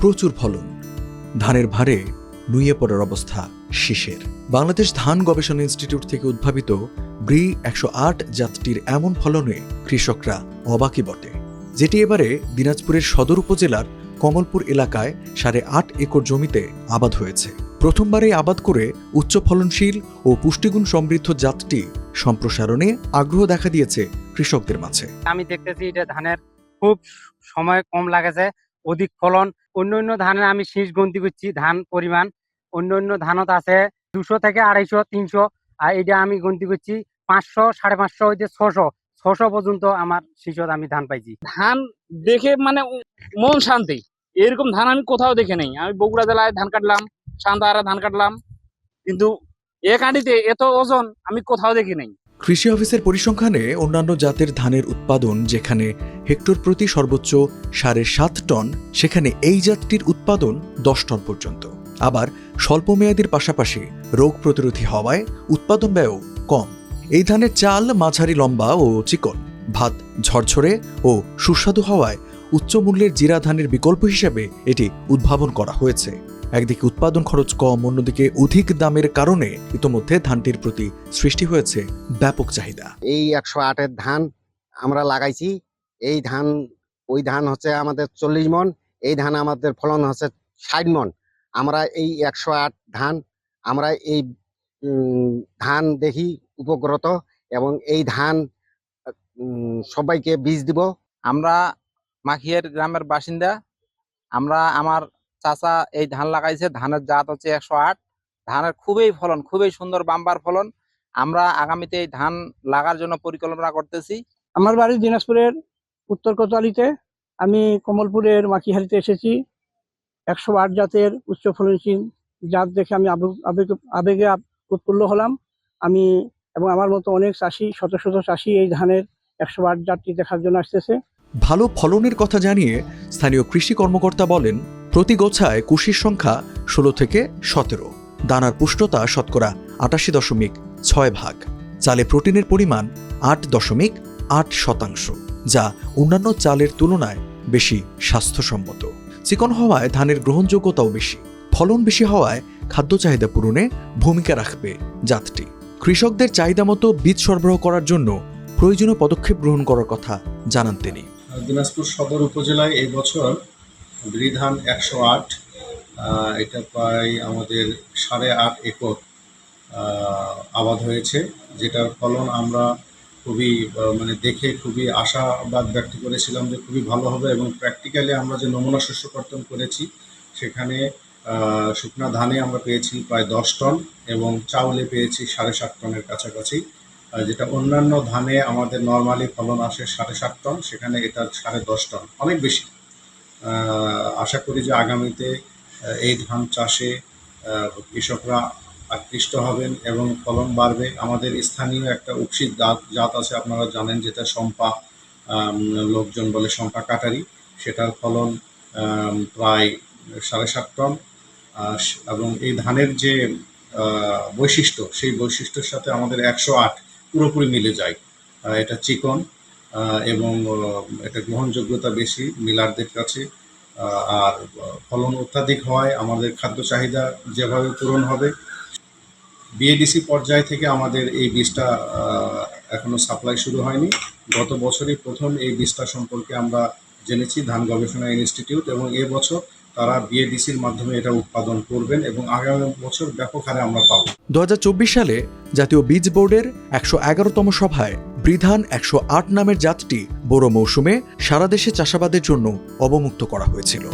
প্রচুর ফলন। ধানের ভারে নুয়ে পড়ার অবস্থা শীষের। বাংলাদেশ ধান গবেষণা ইনস্টিটিউট থেকে উদ্ভাবিত ব্রি একশো আট জাতটির এমন ফলনে কৃষকরা অবাকই বটে, যেটি এবারে দিনাজপুরের সদর উপজেলার কমলপুর এলাকায় সাড়ে আট একর জমিতে আবাদ হয়েছে। প্রথমবারে আবাদ করে উচ্চ ফলনশীল ও পুষ্টিগুণ সমৃদ্ধ জাতটি সম্প্রসারণে আগ্রহ দেখা দিয়েছে কৃষকদের মাঝে। আমি দেখতেছি এটা ধানের খুব সময় কম লাগেছে অধিক ফলন। অন্য অন্য ধানের আমি শীষ গন্তি করছি ধান পরিমাণ। অন্য অন্য ধানত আছে দুশো থেকে আড়াইশো তিনশো আর এটা আমি গন্তি করছি পাঁচশো সাড়ে পাঁচশো হইতে ছশো। ছশো পর্যন্ত আমার শীষত আমি ধান পাইছি। ধান দেখে মানে মন শান্তি। এরকম ধান আমি কোথাও দেখে নেই। আমি বগুড়া জেলায় ধান কাটলাম সান্দাহারা ধান কাটলাম। কিন্তু এক আঁটিতে এত ওজন আমি কোথাও দেখি নাই। কৃষি অফিসের পরিসংখ্যানে অন্যান্য জাতের ধানের উৎপাদন যেখানে হেক্টর প্রতি সর্বোচ্চ সাড়ে সাত টন, সেখানে এই জাতটির উৎপাদন দশ টন পর্যন্ত। আবার স্বল্প স্বল্পমেয়াদীর পাশাপাশি রোগ প্রতিরোধী হওয়ায় উৎপাদন ব্যয়ও কম। এই ধানের চাল, মাঝারি লম্বা ও চিকন, ভাত ঝরঝরে ও সুস্বাদু হওয়ায় উচ্চ মূল্যের জিরা ধানের বিকল্প হিসেবে এটি উদ্ভাবন করা হয়েছে। একদিকে উৎপাদন খরচ কম, অন্যদিকে অধিক দামের কারণে ইতোমধ্যে ধানটির প্রতি সৃষ্টি হয়েছে ব্যাপক চাহিদা। এই একশো আটের ধান আমরা লাগাইছি এই ধান ওই ধান হচ্ছে আমাদের চল্লিশ মন এই ধান আমাদের ফলন হচ্ছে ষাট মন। আমরা এই একশো আট ধান আমরা এই ধান দেখি উপগ্রত এবং এই ধান সবাইকে বীজ দিব। আমরা মাখিয়ার গ্রামের বাসিন্দা আমরা আমার চাচা এই ধান লাগাইছে ধানের জাত হচ্ছে একশো আট। ধানের খুবই ফলন খুবই সুন্দর বাম্বার ফলন। আমরা আগামীতে এই ধান লাগার জন্য পরিকল্পনা করতেছি। আমার বাড়ি দিনাজপুরের উত্তর কোতোয়ালিতে আমি কমলপুরের মাকিহারিতে এসেছি। একশো আট জাতের উচ্চ ফলনশীল জাত দেখে আমি আবেগ- আবেগ- আবেগে উৎফুল্ল হলাম। আমি এবং আমার মতো অনেক চাষি, শত শত চাষি এই ধানের একশো আট জাতটি দেখার জন্য আসতেছে। ভালো ফলনের কথা জানিয়ে স্থানীয় কৃষি কর্মকর্তা বলেন, প্রতি গোছায় কুশির সংখ্যা ষোলো থেকে সতেরো। দানার পুষ্টতা শতকরা আটাশি দশমিক ছয় ভাগ। চালে প্রোটিনের পরিমাণ আট দশমিক আট শতাংশ। যা অন্যান্য চালের তুলনায় বেশি স্বাস্থ্যসম্মত। চিকন হওয়ায় ধানের গ্রহণযোগ্যতাও বেশি। ফলন বেশি হওয়ায় খাদ্য চাহিদা পূরণে ভূমিকা রাখবে জাতটি। কৃষকদের চাহিদা মতো বীজ সরবরাহ করার জন্য প্রয়োজনীয় পদক্ষেপ গ্রহণ করার কথা জানান তিনি। দিনাজপুর সদর উপজেলায় এই বছর বৃধান একশো আট এটা প্রায় আমাদের সাড়ে আট একর আবাদ হয়েছে, যেটার ফলন আমরা খুবই মানে দেখে খুবই আশাবাদ ব্যক্ত করেছিলাম যে খুবই ভালো হবে এবং প্র্যাকটিক্যালি আমরা যে নমুনা শস্য কর্তন করেছি, সেখানে শুকনা ধানে আমরা পেয়েছি প্রায় দশ টন এবং চাউলে পেয়েছি সাড়ে সাত টনের কাছাকাছি। যেটা অন্যান্য ধানে আমাদের নর্মালি ফলন আসে সাড়ে সাত টন, সেখানে এটা সাড়ে দশ টন, অনেক বেশি। আশা করি যে আগামীতে এই ধান চাষে কৃষকরা আকৃষ্ট হবেন এবং ফলন বাড়বে। আমাদের স্থানীয় একটা উপসিত জাত জাত আছে, আপনারা জানেন যেটা সম্পা লোকজন বলে সম্পা কাটারি। সেটার ফলন প্রায় সাড়ে সাত টন। এবং এই ধানের যে বৈশিষ্ট্য, সেই বৈশিষ্ট্যের সাথে আমাদের একশো আট পুরোপুরি মিলে যায়। এটা চিকন এবং এটা গ্রহণযোগ্যতা বেশি মিলারদের কাছে। আর ফলন অত্যাধিক হওয়ায় আমাদের খাদ্য চাহিদা যেভাবে পূরণ হবে বিএডিসি পর্যায় থেকে আমাদের এই বীজটা এখনও সাপ্লাই শুরু হয়নি। গত বছরই প্রথম এই বীজটা সম্পর্কে আমরা জেনেছি, ধান গবেষণা ইনস্টিটিউট, এবং এ বছর তারা বিএডিসির মাধ্যমে এটা উৎপাদন করবেন এবং আগামী বছর ব্যাপক হারে আমরা পাবো। দু সালে জাতীয় বীজ বোর্ডের একশো এগারোতম সভায় বৃধান একশো আট নামের জাতটি বড় মৌসুমে সারা দেশে চাষাবাদের জন্য অবমুক্ত করা হয়েছিল।